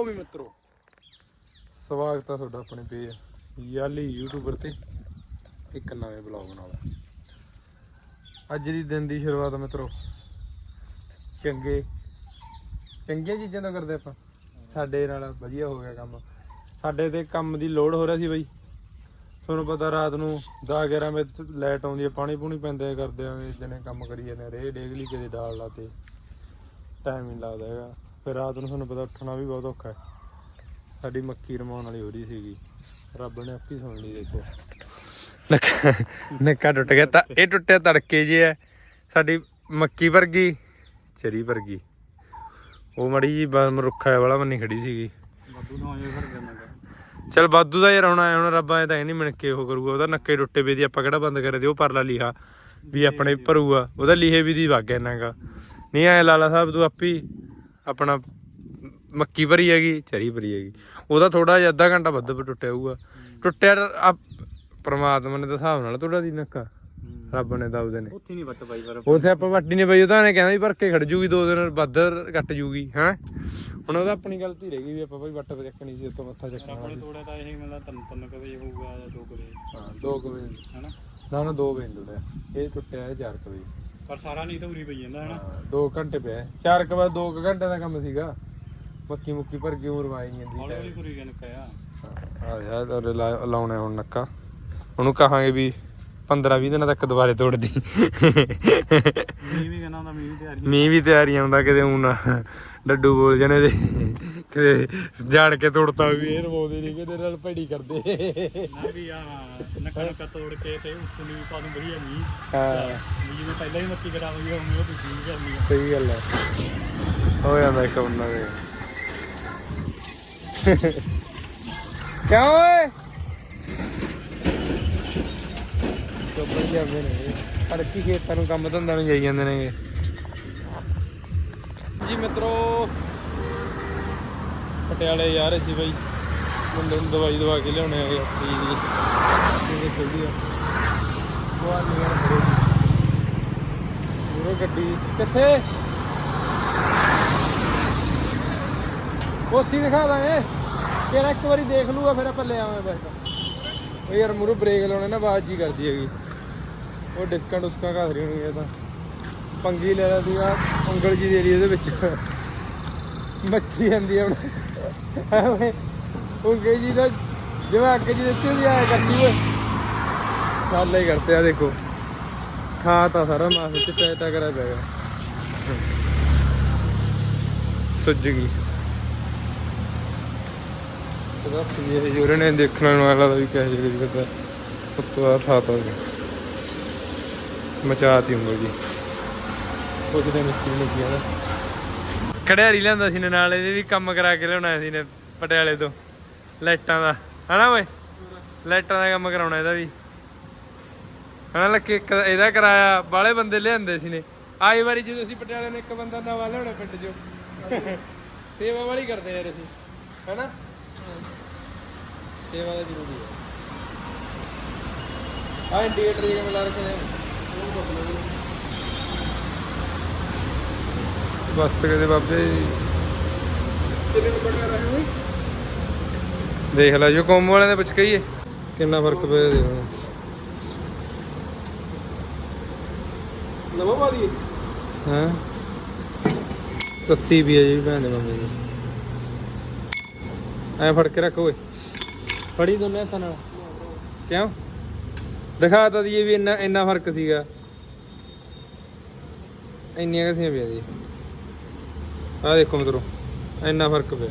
ਲੋ ਵੀ ਮਿੱਤਰੋ। ਸਵਾਗਤ ਆ ਤੁਹਾਡਾ ਆਪਣੇ ਪੇਜ ਯਾਲੀ ਯੂਟਿਊਬਰ ਤੇ ਇੱਕ ਨਵੇਂ ਬਲੌਗ ਨਾਲ। ਅੱਜ ਦੀ ਦਿਨ ਦੀ ਸ਼ੁਰੂਆਤ ਮਿੱਤਰੋ ਚੰਗੇ ਚੰਗੀਆਂ ਚੀਜ਼ਾਂ ਤੋਂ ਕਰਦੇ ਆਪਾਂ। ਸਾਡੇ ਨਾਲ ਵਧੀਆ ਹੋ ਗਿਆ ਕੰਮ। ਸਾਡੇ ਤੇ ਕੰਮ ਦੀ ਲੋਡ ਹੋ ਰਿਹਾ ਸੀ ਬਈ। ਤੁਹਾਨੂੰ ਪਤਾ ਰਾਤ ਨੂੰ 10 11 ਵਜੇ ਲਾਈਟ ਆਉਂਦੀ ਹੈ ਪਾਣੀ ਪੂਣੀ ਪੈਂਦੇ ਕਰਦੇ ਆ ਜਿਹਨੇ ਕੰਮ ਕਰੀ ਜਾਂਦੇ ਆ, ਰੇਹ ਡੇਗਲੀ ਕਿਤੇ ਡਾਲ ਲਾਤੇ ਟਾਈਮ ਨਹੀਂ ਲੱਗਦਾ ਹੈਗਾ। ਫਿਰ ਰਾਤ ਨੂੰ ਤੁਹਾਨੂੰ ਪਤਾ ਉੱਠਣਾ ਵੀ ਬਹੁਤ ਔਖਾ ਹੈ। ਸਾਡੀ ਮੱਕੀ ਰਮਾਉਣ ਵਾਲੀ ਹੋ ਰਹੀ ਸੀਗੀ। ਰੱਬ ਨੇ ਆਪੀ ਸੁਣ ਲਈ ਦੇਖੋ। ਨੱਕਾ ਨੱਕਾ ਟੁੱਟ ਗਿਆ ਤਾਂ ਇਹ ਟੁੱਟਿਆ ਤੜਕੇ ਜੇ ਹੈ। ਸਾਡੀ ਮੱਕੀ ਵਰਗੀ ਚਰੀ ਵਰਗੀ। ਉਹ ਮੜੀ ਜੀ ਮਰੁੱਖਾ ਵਾਲਾ ਮੰਨੀ ਖੜੀ ਸੀਗੀ। ਬੱਬੂ ਨੂੰ ਆਏ ਫਿਰ ਕਰਨਾ ਚਲ ਬਾਦੂ ਦਾ ਯਾਰ ਹੁਣ ਆਇਆ ਹੁਣ ਰੱਬਾਂ ਇਹ ਤਾਂ ਇਹ ਨਹੀਂ ਮਿਣ ਕੇ ਉਹ ਕਰੂਗਾ। ਉਹਦਾ ਨੱਕੇ ਟੁੱਟੇ ਵੇ ਦੀ ਆਪਾਂ ਕਿਹੜਾ ਬੰਦ ਕਰੇ ਤੇ ਉਹ ਪਰਲਾ ਲਿਖਾ ਵੀ ਆਪਣੇ ਭਰੂਗਾ ਉਹਦਾ ਲਿਖੇ ਵੀ ਦੀ ਵਗ ਇੰਨਾਗਾ ਨਹੀਂ ਆਏ ਲਾਲਾ ਸਾਹਿਬ ਤੂੰ ਆਪੀ ਆਪਣਾ ਮੱਕੀ ਭਰੀ ਹੈਗੀ ਚਰੀ ਭਰੀ ਹੈਗੀ। ਉਹਦਾ ਥੋੜਾ ਜਿਹਾ ਅੱਧਾ ਘੰਟਾ ਵੱਧ ਟੁੱਟਿਆ ਹੋਊਗਾ। ਟੁੱਟਿਆ ਪ੍ਰਮਾਤਮਾ ਨੇ ਤਾਂ ਹਿਸਾਬ ਨਾਲ ਤੁਹਾਡਾ ਦੀ ਨੱਕਾ। ਰੱਬ ਨੇ ਦਬਦੇ ਨੇ। ਉੱਥੇ ਨਹੀਂ ਵੱਟ ਪਾਈ ਪਰ ਉਥੇ ਆਪਾਂ ਵੱਡੀ ਨੇ ਬਈ ਉਹਦਾ ਨੇ ਕਹਿੰਦਾ ਵੀ ਭਰ ਕੇ ਖੜ ਜੂਗੀ ਦੋ ਦਿਨ ਵੱਧ ਕੱਟ ਜੂਗੀ ਹੈ। ਹੁਣ ਉਹਦਾ ਆਪਣੀ ਗਲਤੀ ਰਹਿ ਗਈ ਵੀ ਆਪਾਂ ਬਈ ਵੱਟ ਚੱਕਣੀ ਸੀ ਉਤੋਂ ਮੱਥਾ ਚੱਕਣਾ ਆਪਣੇ ਥੋੜਾ ਤਾਂ ਇਹ ਮਤਲਬ ਤਿੰਨ ਤਿੰਨ ਕੁ ਵਜੇ ਹੋਊਗਾ ਜਾਂ ਦੋ ਕੁ ਵਜੇ। ਹਾਂ ਦੋ ਕੁ ਵਜੇ। ਹਨਾ? ਨਾ ਨਾ ਦੋ ਵਜੇ ਟੁੱਟਿਆ ਇਹ ਟੁੱਟਿਆ ਹੈ 4 ਵਜੇ। ਪਰ ਸਾਰਾ ਨਹੀਂ ਤਾਂ ਉਰੀ ਪਈ ਜਾਂਦਾ ਹਨਾ? ਹਾਂ, ਦੋ ਘੰਟੇ ਪਿਆ। 4 ਕੁ ਬਾਅਦ 2 ਘੰਟੇ ਦਾ ਕੰਮ ਸੀਗਾ। ਮੱਕੀ ਮੁੱਕੀ ਭਰ ਕੇ ਉਰਵਾਈ ਜਾਂਦੀ ਹੌਲੀ ਹੌਲੀ ਤੁਰੀ ਗਿਆ ਨਿੱਕਾ ਆ। ਯਾਰ ਲਾਉਣੇ ਹੁਣ ਨੱਕਾ। ਉਹਨੂੰ ਕਹਾਂਗੇ ਵੀ 15 20 ਦਿਨਾਂ ਤੱਕ ਦੁਬਾਰੇ ਤੋੜਦੀ। ਮੀਂਹ ਵੀ ਕਹਿੰਦਾ ਹੁੰਦਾ ਮੀਂਹ ਦੀ ਤਿਆਰੀ ਮੀਂਹ ਵੀ ਤਿਆਰੀ ਆਉਂਦਾ ਕਿਤੇ ਹੁਣ। ਨਾ ਡੱਡੂ ਬੋਲ ਜਾਣੇ ਦੇ ਕਿਤੇ ਜਾਣ ਕੇ ਤੋੜਤਾ ਵੀ ਇਹ ਰਵਾਉਂਦੇ ਨਹੀਂ ਕਿਤੇ ਨਾਲ ਭੜੀ ਕਰਦੇ। ਨਾ ਵੀ ਆ ਨੱਕਾ ਨੱਕਾ ਤੋੜ ਕੇ ਤੇ ਉੱਤੋਂ ਨੂੰ ਪਾ ਨੂੰ ਵਧੀਆ ਮੀਂਹ ਹਾਂ। ਮੀਂਹ ਜਿਵੇਂ ਪਹਿਲਾਂ ਹੀ ਮੱਕੀ ਕਰਾ ਹੋਈ ਹੋਣੀ ਉਹ ਦੂਜੀ ਵੀ ਕਰਨੀ ਆ। ਸਹੀ ਗੱਲ ਹੈ ਹੋ ਜਾਂਦਾ ਇੱਕ ਬੰਦਾ ਦੇ ਕਿਉਂ ਓਏ? ਕੱਪੜੇ ਜਾਂਦੇ ਨੇ। ਅੜਕੀ ਖੇਤਾਂ ਨੂੰ ਕੰਮ ਧੰਦਾ ਨੂੰ ਜਾਈ ਜਾਂਦੇ ਨੇਗੇ। ਜੀ ਮਿੱਤਰੋ ਪਟਿਆਲੇ ਯਾਰ ਅਸੀਂ ਬਈ। ਮੁੰਡੇ ਨੂੰ ਦਵਾਈ ਦਵਾ ਕੇ ਲਿਆਉਣੇ ਆਏ ਆਪਣੀ ਜੀ ਇਹ ਖੋਲੀ ਆ ਉਹ ਆ ਖੜੇ ਪੂਰਾ ਗੱਡੀ। ਕਿੱਥੇ? ਉੱਥੇ ਦਿਖਾ ਦਾਂਗੇ। ਯਾਰ ਇੱਕ ਵਾਰੀ ਦੇਖ ਲੂਗਾ ਫਿਰ ਆਪਾਂ ਲੈ ਆਵਾਂਗੇ ਬਸ ਉਹ ਯਾਰ ਮੂਰੂ ਬ੍ਰੇਕ ਲਾਉਣੇ ਨਾ ਆਵਾਜ਼ ਜੀ ਕਰਦੀ ਹੈਗੀ। ਉਹ ਡਿਸਕਾਂ ਡੁਸਕਾਂ ਘਸ ਰਹੀ ਹੋਣੀ ਇਹ ਤਾਂ। ਪੰਗੀ ਲੈ ਲੈਂਦੀ ਆ ਉਂਗਲ ਜੀ ਦੇ ਰਹੀ ਇਹਦੇ ਵਿੱਚ। ਮੱਛੀ ਜਾਂਦੀ ਆ ਹੁਣ। ਐਵੇਂ ਜੀ ਦਾ ਜਿਵੇਂ ਅੱਗੇ ਜੀ ਦਿੱਤੀ ਹੁੰਦੀ ਆ ਕਰਦੀ ਓਏ। ਸਾਲੇ ਕਰਤੇ ਆ ਦੇਖੋ। ਖਾ ਸਾਰਾ ਮਾਸ ਚਿੱਟਾ ਚਿੱਟਾ ਕਰਿਆ ਪਿਆ ਸੁੱਜ ਗਈ। ਉਹਦਾ ਇਹ ਜੋਰੇ ਨੇ ਦੇਖਣ ਨੂੰ ਵਾਲਾ ਵੀ ਕਹਿ ਜਿਹੜੇ ਕਰਦਾ ਉੱਤੋਂ ਆ ਠਾਤਾ ਮਚਾਤੀ ਉਂਗਲ ਜੀ। ਉਸ ਦੇ ਮਿਸਤਰੀ ਨੇ ਕੀ ਨਾ ਲਿਆਂਦਾ ਸੀ ਨੇ ਨਾਲ, ਇਹਦੇ ਵੀ ਕੰਮ ਕਰਾ ਕੇ ਲਿਆਉਣਾ ਸੀ ਨੇ ਪਟਿਆਲੇ ਤੋਂ। ਲਾਈਟਾਂ ਦਾ। ਹਨਾ ਓਏ? ਲਾਈਟਾਂ ਦਾ ਕੰਮ ਕਰਾਉਣਾ ਇਹਦਾ ਵੀ। ਹਨਾ ਲੱਕੇ, ਇੱਕ ਇਹਦਾ ਕਰਾਇਆ ਬਾਲੇ ਬੰਦੇ ਲਿਆਂਦੇ ਸੀ ਨੇ। ਆਈ ਵਾਰੀ ਜਦੋਂ ਅਸੀਂ ਪਟਿਆਲੇ ਨੇ ਇੱਕ ਬੰਦਾ ਨਵਾਂ ਲਿਆਉਣਾ ਪਿੰਡ ਚੋਂ। ਸੇਵਾ ਵਾਲੀ ਕਰਦੇ ਯਾਰ ਅਸੀਂ। ਹਨਾ? ਸੇਵਾ ਦਾ ਜ਼ਰੂਰੀ ਹੈ ਆ ਇੰਡੀਕੇਟਰ ਜਿਹਾ ਮਿਲਾ ਰੱਖੇ ਨੇ? ਉਹ ਬਦਲੋ ਜੀ ਬਸ ਕਦੇ ਬਾਬੇ ਦੇਖ ਲੈ ਜੋ ਕੋਮ ਵਾਲਿਆਂ ਦੇ ਵਿੱਚ ਕਹੀਏ ਕਿੰਨਾ ਫ਼ਰਕ ਪਿਆ ਦੇਖ ਨਵਾਂ ਦਈਏ ਹਾਂ। ਤੱਤੀ ਵੀ ਹੈ ਜੀ ਭੈਣ ਦੇ ਮੰਮੀ ਦੀ। ਐ ਫੜ ਕੇ ਰੱਖ ਓਏ। ਫੜੀ ਦੋਨੇ ਹੱਥਾਂ ਨਾਲ। ਕਿਉਂ? ਦਿਖਾ ਤਾ ਦਈਏ ਵੀ ਇੰਨਾ ਇੰਨਾ ਫ਼ਰਕ ਸੀਗਾ। ਇੰਨੀਆਂ ਕਸੀਆਂ ਪਿਆ ਜੀ ਆਹ ਦੇਖੋ ਮਿੱਤਰੋ ਇੰਨਾ ਫ਼ਰਕ ਪਿਆ।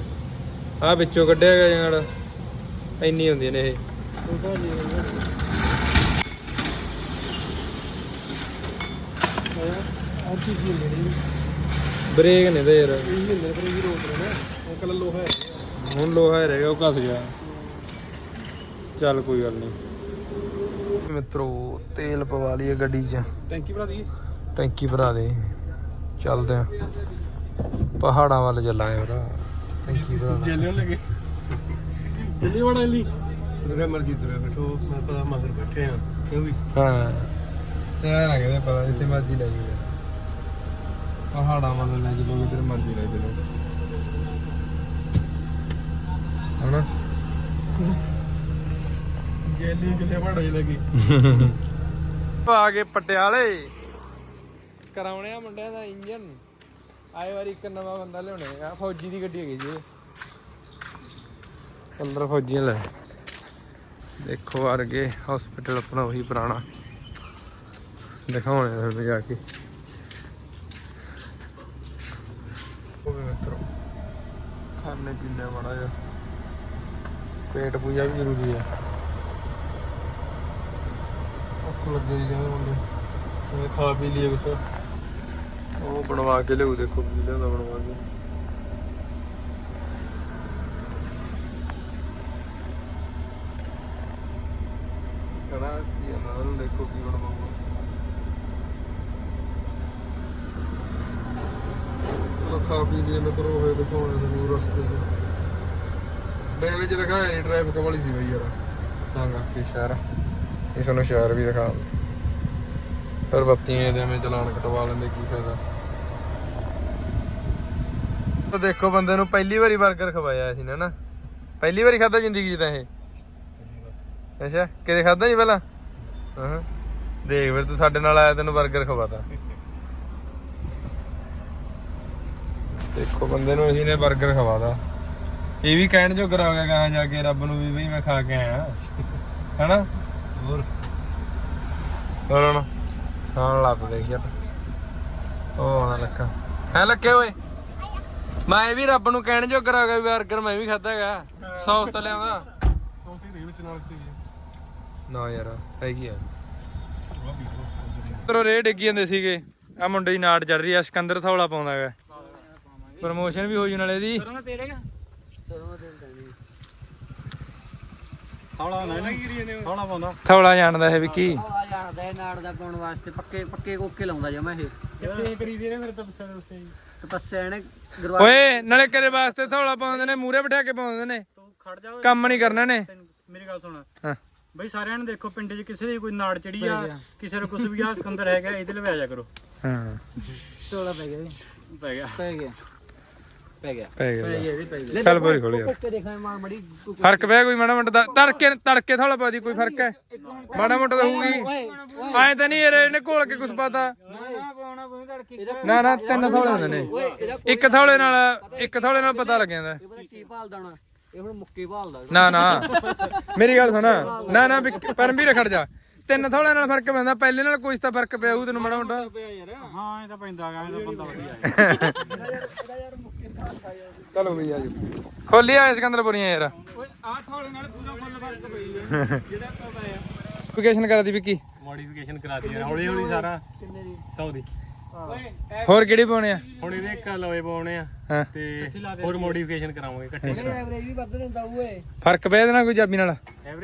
ਆਹ ਵਿੱਚੋਂ ਕੱਢਿਆ ਗਿਆ ਜਨਾਲ ਇੰਨੀ ਹੁੰਦੀਆਂ ਨੇ ਇਹ। ਬ੍ਰੇਕ ਨੇ ਤੇ ਯਾਰ। ਇਹ ਹਿੰਦੇ ਪਰ ਇਹ ਰੋਕ ਰਹੇ ਨਾ ਉਹ ਕੱਲ ਲੋਹਾ ਹੈ ਹੁਣ ਲੋਹਾ ਹੀ ਰਹਿ ਗਿਆ ਉਹ ਘਸ ਗਿਆ। ਚੱਲ ਕੋਈ ਗੱਲ ਨਹੀਂ। ਮਿੱਤਰੋ ਤੇਲ ਪਵਾ ਲਈਏ ਗੱਡੀ 'ਚ। ਟੈਂਕੀ ਭਰਾ ਦਈਏ ਟੈਂਕੀ ਭਰਾ ਦੇ। ਚੱਲਦੇ ਆ। ਪਹਾੜਾਂ ਵੱਲ ਚੱਲਾਂ ਯਾਰ ਟੈਂਕੀ ਭਰਾ। ਜੇਲੇ ਲੱਗੇ। ਜੇਲੇ ਵੜਾ ਲਈ। ਮੇਰੇ ਮਰਜ਼ੀ ਤੇ ਬੈਠੋ ਮੈਂ ਪਤਾ ਮਗਰ ਬੈਠੇ ਆ। ਕਿਉਂ ਵੀ? ਹਾਂ। ਤੇ ਆ ਲੱਗਦਾ ਪਤਾ ਜਿੱਥੇ ਮਰਜ਼ੀ ਲੈ ਜਾਓ ਪਹਾੜਾਂ ਵੱਲ ਲੈ ਜਾਓ ਜਿੱਧਰ ਮਰਜ਼ੀ ਲੈ ਜਾਓ ਹਣਾ ਜੇਲੇ ਜੇਲੇ ਵੜਾ ਹੀ ਲੱਗੀ? ਆ ਕੇ ਪਟਿਆਲੇ। ਕਰਾਉਣੇ ਆ ਮੁੰਡਿਆਂ ਦਾ ਇੰਜਨ। ਆਏ ਵਾਰੀ ਇੱਕ ਨਵਾਂ ਬੰਦਾ ਲਿਆਉਣੇ ਆ, ਫੌਜੀ ਦੀ ਗੱਡੀ ਹੈਗੀ ਜੀ। ਇਹ। ਅੰਦਰ ਫੌਜੀਆਂ ਲੈ। ਦੇਖੋ ਅਰਗੇ ਗਏ ਹਸਪੀਟਲ ਆਪਣਾ ਉਹੀ ਪੁਰਾਣਾ। ਦਿਖਾਉਣੇ ਤੁਹਾਨੂੰ ਜਾ ਕੇ। ਉਹ ਵੀ ਮਿੱਤਰੋ, ਖਾਣੇ ਪੀਣੇ ਮਾੜਾ ਜਿਹਾ। ਪੇਟ ਪੂਜਾ ਵੀ ਜ਼ਰੂਰੀ ਹੈ ਅੱਖ ਲੱਗੇ ਜੀ ਮੁੰਡੇ। ਇਹ ਖਾ ਪੀ ਲਈਏ ਕੁਛ। ਉਹ ਬਣਵਾ ਕੇ ਲਿਆਉ, ਦੇਖੋ ਕੀ ਲਿਆਉਂਦਾ ਬਣਵਾ ਕੇ। ਕਹਣਾ ਸੀ ਇਹਨਾਂ ਦੇਖੋ ਕੀ ਬਣਵਾਉਂਗਾ ਚਲੋ ਖਾ ਪੀ ਲਈਏ, ਮਿੱਤਰੋ, ਹੋਏ ਦਿਖਾਉਣੇ ਤੁਹਾਨੂੰ ਰਸਤੇ 'ਚ ਡੇਲੀ ਚ ਦਿਖਾਇਆ ਨਹੀਂ ਟ੍ਰੈਫਿਕ ਵਾਲੀ ਸੀ ਬਈ ਯਾਰ। ਤਾਂ ਕਰਕੇ ਸ਼ਹਿਰ। ਇਹ ਸਾਨੂੰ ਸ਼ਹਿਰ ਵੀ ਦਿਖਾਉਂਦੇ ਫਿਰ ਬੱਤੀਆਂ ਦੇ ਐਵੇਂ ਚਲਾਨ ਕਟਵਾ ਲੈਂਦੇ ਕੀ ਫਾਇਦਾ? ਤਾਂ ਦੇਖੋ ਬੰਦੇ ਨੂੰ ਪਹਿਲੀ ਵਾਰੀ 버ਗਰ ਖਵਾਇਆ ਸੀ ਨਾ ਪਹਿਲੀ ਵਾਰੀ ਖਾਦਾ ਜ਼ਿੰਦਗੀ 'ਚ ਇਹ? ਅੱਛਾ ਕਿਤੇ ਖਾਦਾ ਨਹੀਂ ਪਹਿਲਾਂ? ਹਾਂ। ਦੇਖ ਫਿਰ ਤੂੰ ਸਾਡੇ ਨਾਲ ਆਇਆ ਤੈਨੂੰ 버ਗਰ ਖਵਾਤਾ। ਦੇਖੋ ਬੰਦੇ ਨੂੰ ਅਸੀਂ ਨੇ 버ਗਰ ਖਵਾਦਾ ਇਹ ਵੀ ਕਹਿਣ ਜੋ ਕਰਾ ਗਿਆ ਕਹਾਂ ਜਾ ਕੇ ਰੱਬ ਨੂੰ ਵੀ ਬਈ ਮੈਂ ਖਾ ਕੇ ਆਇਆ। ਹੈਨਾ? ਹੋਰ? ਹੋਰ ਨਾ ਖਾਣ ਲੱਤ ਦੇਖ ਯਾਰ ਉਹ ਆਉਣਾ ਲੱਖਾ ਹੈ ਲੱਕੇ ਓਏ? ਮੈਂ ਵੀ ਰੱਬ ਨੂੰ ਕਹਿਣ ਜੋ ਕਰਾ ਗਿਆ ਵੀ 버ਗਰ ਮੈਂ ਵੀ ਖਾਦਾ ਹੈਗਾ। ਸੌਸ ਤਾਂ ਲਿਆਉਂਦਾ। ਸੌਸੀ ਦੇ ਵਿੱਚ ਨਾਲ ਸੀ। ਨਾ ਯਾਰ ਹੈਗੀ ਆ। ਤਰੋ ਰੇ ਡਿੱਗੀ ਜਾਂਦੇ ਸੀਗੇ। ਆ ਮੁੰਡੇ ਦੀ ਨਾੜ ਚੜ ਰਹੀ ਆ ਸਿਕੰਦਰ ਥੌਲਾ ਪਾਉਂਦਾ ਹੈਗਾ। ਪ੍ਰਮੋਸ਼ਨ ਵੀ ਹੋ ਜੂ ਨਾਲੇ ਦੀ ਹੌਲਾ ਨਾ ਨਾ ਗਿਰੀ ਜਾਂਦੇ ਹੌਲਾ ਪਾਉਂਦਾ। ਥੌਲਾ ਜਾਣਦਾ ਹੈ ਵਿੱਕੀ ਜਾਣਦਾ ਇਹ ਨਾੜ ਦਾ ਪਾਉਣ ਵਾਸਤੇ ਪੱਕੇ ਪੱਕੇ ਕੋਕੇ ਲਾਉਂਦਾ ਜਮਾ ਇਹ। ਕਿੱਥੇ ਕਰੀਦੀ ਨੇ ਮੇਰੇ ਤਾਂ ਪਸੰਦ ਉਸੇ ਤਪੱਸਿਆ ਇਹਨੇ ਗਰਵਾ ਓਏ ਨਾਲੇ ਕਰੇ ਵਾਸਤੇ ਥੌਲਾ ਪਾਉਂਦੇ ਨੇ ਮੂਰੇ ਬਿਠਾ ਕੇ ਪਾਉਂਦੇ ਨੇ। ਤੂੰ ਖੜ ਜਾ ਓਏ, ਕੰਮ ਨਹੀਂ ਕਰਨਾ ਨੇ ਤੈਨੂੰ ਮੇਰੀ ਗੱਲ ਸੁਣ। ਹਾਂ। ਬਈ ਸਾਰਿਆਂ ਨੂੰ ਦੇਖੋ ਪਿੰਡ 'ਚ ਕਿਸੇ ਦੀ ਕੋਈ ਨਾੜ ਚੜੀ ਆ ਕਿਸੇ ਨੂੰ ਕੁਝ ਵੀ ਆ ਸਿਕੰਦਰ ਹੈਗਾ ਇਹਦੇ ਲਈ ਆ ਜਾ ਕਰੋ। ਹਾਂ। ਟੋਲਾ ਪੈ ਗਿਆ ਜੀ। ਪੈ ਗਿਆ। ਪੈ ਗਿਆ। ਪੈ ਗਿਆ। ਪੈ ਗਿਆ। ਇਹ ਇਹਦੇ ਪੈ ਗਿਆ। ਚੱਲ ਬੋਰੀ ਖੋਲ ਯਾਰ ਕੋਕੇ ਦੇਖਾਂ ਮਾਰ ਮੜੀ ਫ਼ਰਕ ਪਿਆ ਕੋਈ ਮਾੜਾ ਮੋਟਾ ਦਾ- ਤੜਕੇ ਤੜਕੇ ਥੌਲਾ ਪਾ ਦੀ ਕੋਈ ਫ਼ਰਕ ਹੈ? ਮਾੜਾ ਮੋਟਾ ਤਾਂ ਹੋਊਗੀ ਐਂ ਤਾਂ ਨਹੀਂ ਯਾਰ ਇਹਨੇ ਘੋਲ ਕੇ ਕੁਝ ਪਤਾ। ਨਾ ਨਾ ਤਿੰਨ ਥੌਲੇ ਹੁੰਦੇ ਨੇ। ਇੱਕ ਥੌਲੇ ਨਾਲ ਇੱਕ ਥੌਲੇ ਨਾਲ ਪਤਾ ਲੱਗ ਜਾਂਦਾ। ਇਹ ਪਤਾ ਕੀ ਭਾਲਦਾ ਹੁਣ। ਇਹ ਹੁਣ ਮੁੱਕੇ ਭਾਲਦਾ। ਨਾ ਨਾ। ਮੇਰੀ ਗੱਲ ਸੁਣ। ਨਾ ਨਾ ਵਿੱਕੀ- ਪਰਮਵੀਰ ਖੜ ਜਾ। ਤਿੰਨ ਥੌਲੇ ਨਾਲ ਫ਼ਰਕ ਪੈਂਦਾ। ਪਹਿਲੇ ਨਾਲ ਕੁਝ ਤਾਂ ਫ਼ਰਕ ਪਿਆ ਹੋਊ ਤੈਨੂੰ ਮਾੜਾ ਮੋਟਾ। ਹਾਂ ਇਹ ਤਾਂ ਪੈਂਦਾ ਗਾ ਇਹ ਤਾਂ ਬੰਦਾ ਵਧੀਆ ਹੈ। ਚਲੋ ਬਈ ਆਜੋ ਖੋਲੀ ਆ ਸਿਕੰਦਰਪੁਰੀਆਂ ਯਾਰ। ਓਏ ਆਹ ਥੋੜੇ ਨਾਲ ਪੂਰਾ ਫੁੱਲ ਵਰਤ ਪਈ ਹੈ ਜਿਹੜਾ ਪਾਇਆ। ਐਪਲੀਕੇਸ਼ਨ ਕਰਾ ਦੀ ਵਿੱਕੀ। ਮੋਡੀਫਿਕੇਸ਼ਨ ਕਰਾ ਦਿੱਤੀ ਹੌਲੀ ਹੌਲੀ ਸਾਰਾ। ਕਿੰਨੇ ਦੀ? 100 ਦੀ। ਹੋਰ ਕਿਹੜੇ ਪਾਉਣੇ ਆ? ਹੁਣ ਇਹਦੇ ਇੱਕ ਲੋਏ ਪਾਉਣੇ ਆ ਤੇ ਹੋਰ ਮੋਡੀਫਿਕੇਸ਼ਨ ਕਰਾਵਾਂਗੇ ਇਕੱਠੇ। ਐਵਰੇਜ ਵੀ ਵੱਧ ਦਿੰਦਾ ਓਏ। ਫ਼ਰਕ ਪਿਆ ਇਹਦੇ ਨਾਲ ਕੋਈ ਜਾਬੀ ਨਾਲ?